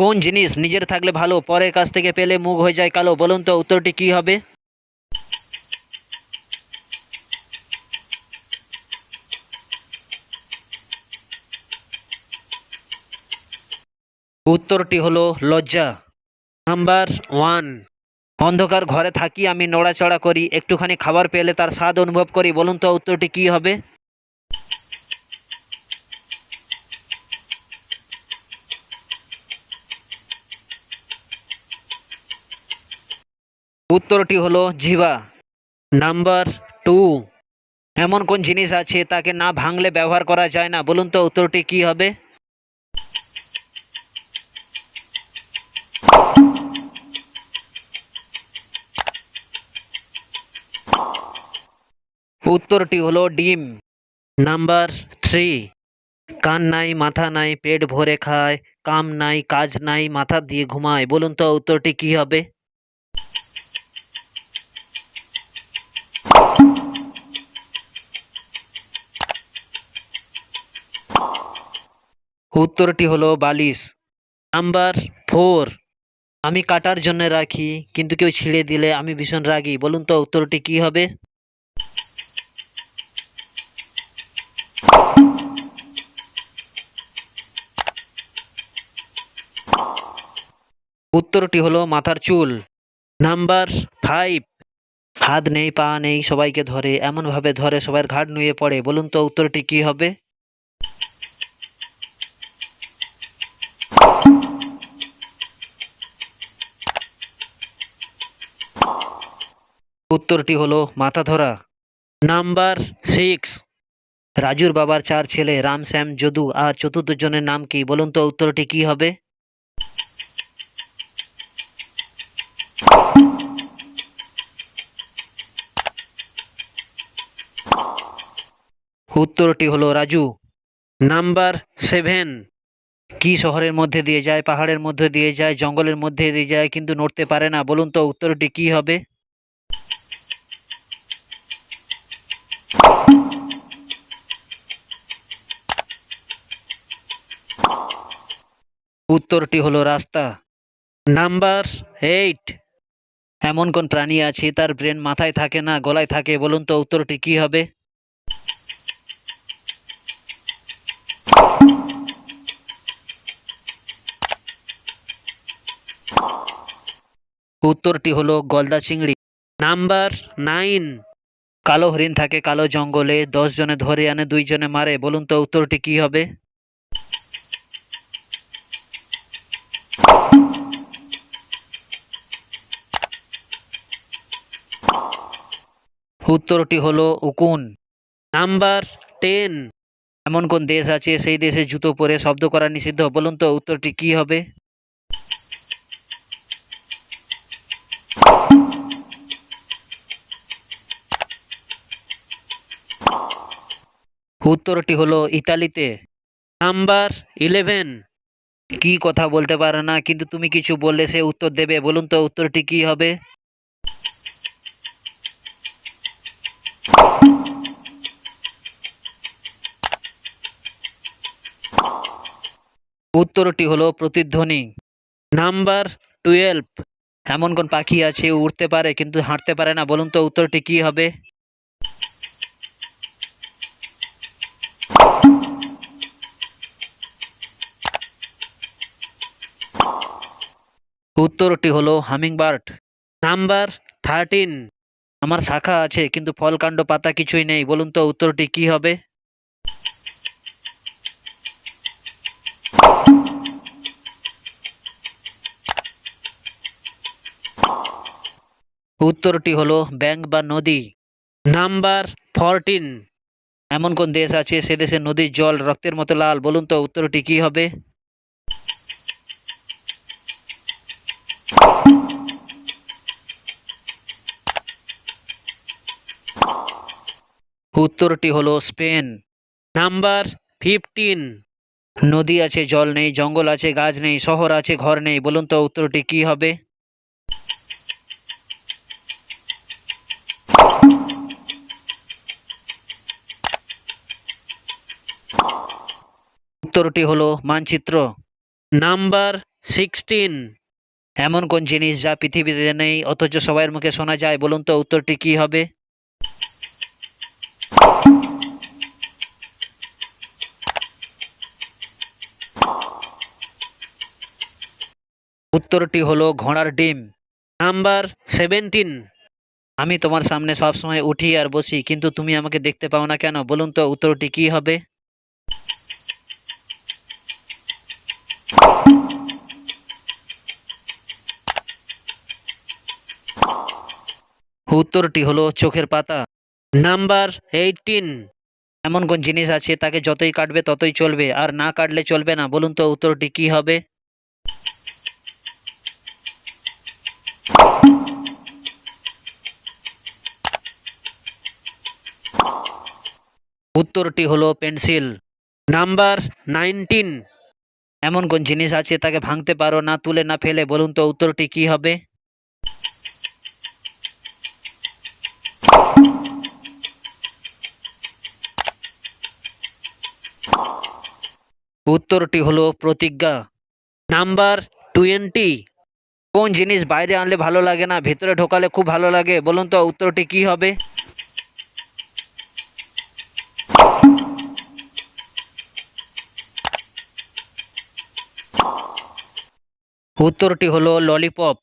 কোন জিনিস নিজের থাকলে ভালো, পরের কাছ থেকে পেলে মুখ হয়ে যায় কালো? বলুন তো উত্তরটি কি হবে? উত্তরটি হলো লজ্জা। নাম্বার ওয়ান, অন্ধকার ঘরে থাকি আমি, নড়াচড়া করি, একটুখানি খাবার পেলে তার স্বাদ অনুভব করি। বলুন তো উত্তরটি কি হবে? উত্তরটি হলো জিভা নাম্বার টু, এমন কোন জিনিস আছে তাকে না ভাঙলে ব্যবহার করা যায় না? বলুন তো উত্তরটি কি হবে? উত্তরটি হলো ডিম। নাম্বার থ্রি, কান নাই, মাথা নাই, পেট ভরে খায়, কাম নাই, কাজ নাই, মাথা দিয়ে ঘুমায়। বলুন তো উত্তরটি কি হবে? উত্তরটি হলো বালিশ। Number four. আমি কাটার জন্য রাখি, কিন্তু কেউ ছিঁড়ে দিলে আমি ভীষণ রাগি। বলুন তো উত্তরটি কি হবে? উত্তরটি হলো মাথার চুল। Number five. হাত নেই, পা নেই, সবাইকে ধরে। এমনভাবে ধরে সবার ঘাট নুয়ে পড়ে। বলুন তো উত্তরটি কি হবে? উত্তরটি হলো মাথা ধরা নাম্বার সিক্স। রাজুর বাবার চার ছেলে, রাম, শ্যাম, যদু আর চতুর্থ জনের নাম কি? বলুন তো উত্তরটি কি হবে? উত্তরটি হলো রাজু। Number seven. কি শহরের মধ্যে দিয়ে যায়, পাহাড়ের মধ্যে দিয়ে যায়, জঙ্গলের মধ্যে দিয়ে যায়, কিন্তু নড়তে পারে না? বলুন তো উত্তরটি কি হবে? উত্তরটি হলো রাস্তা। Number eight. এমন কোন প্রাণী আছে তার ব্রেন মাথায় থাকে না গলায় থাকে? বলুন তো উত্তরটি কি হবে? উত্তরটি হলো গলদা চিংড়ি। Number nine. কালো হরিণ থাকে কালো জঙ্গলে, দশ জনে ধরে আনে, দুই জনে মারে। বলুন তো উত্তরটি কি হবে? উত্তরটি হলো উকুন। Number ten. এমন কোন দেশ আছে সেই দেশে জুতো পরে শব্দ করা নিষিদ্ধ? বলুন তো উত্তরটি কি হবে? উত্তরটি হলো ইতালিতে। Number eleven. কি কথা বলতে পারে না কিন্তু তুমি কিছু বললে সে উত্তর দেবে। বলুন তো উত্তরটি কি হবে? উত্তরটি হলো প্রতিধ্বনি। নাম্বার টুয়েলভ এমন কোন পাখি আছে উড়তে পারে কিন্তু হাঁটতে পারে না বলুন তো উত্তরটি কি হবে? উত্তরটি হলো হামিংবার্ড। নাম্বার থার্টিন আমার শাখা আছে কিন্তু ফলকাণ্ড পাতা কিছুই নেই বলুন তো উত্তরটি কি হবে? উত্তরটি হলো ব্যাংক বা নদী। Number fourteen. এমন কোন দেশ আছে সে দেশে নদীর জল রক্তের মতো লাল? বলুন তো উত্তরটি কি হবে? উত্তরটি হলো স্পেন। Number fifteen. নদী আছে জল নেই জঙ্গল আছে গাছ নেই শহর আছে ঘর নেই বলুন তো উত্তরটি কি হবে? উত্তরটি হলো মানচিত্র। নাম্বার সিক্সটিন এমন কোন জিনিস যা পৃথিবীতে নেই অথচ সবার মুখে শোনা যায়? বলুন তো উত্তরটি কি হবে? উত্তরটি হলো ঘোড়ার ডিম। নাম্বার সেভেন্টিন আমি তোমার সামনে সবসময় উঠি আর বসি কিন্তু তুমি আমাকে দেখতে পাও না কেন? বলুন তো উত্তরটি কি হবে? উত্তরটি হলো চোখের পাতা। Number eighteen. এমন কোন জিনিস আছে, তাকে যতই কাটবে ততই চলবে, আর না কাটলে চলবে না। বলুন তো উত্তরটি কি হবে? উত্তরটি হলো পেন্সিল। Number nineteen. এমন কোন জিনিস আছে, তাকে ভাঙতে পারো না, তুলে না ফেলে। বলুন তো উত্তরটি কি হবে? উত্তরটি হলো প্রতিজ্ঞা। Number twenty. কোন জিনিস বাইরে আনলে ভালো লাগে না, ভেতরে ঢোকালে খুব ভালো লাগে? বলুন তো উত্তরটি কি হবে? উত্তরটি হলো ললিপপ।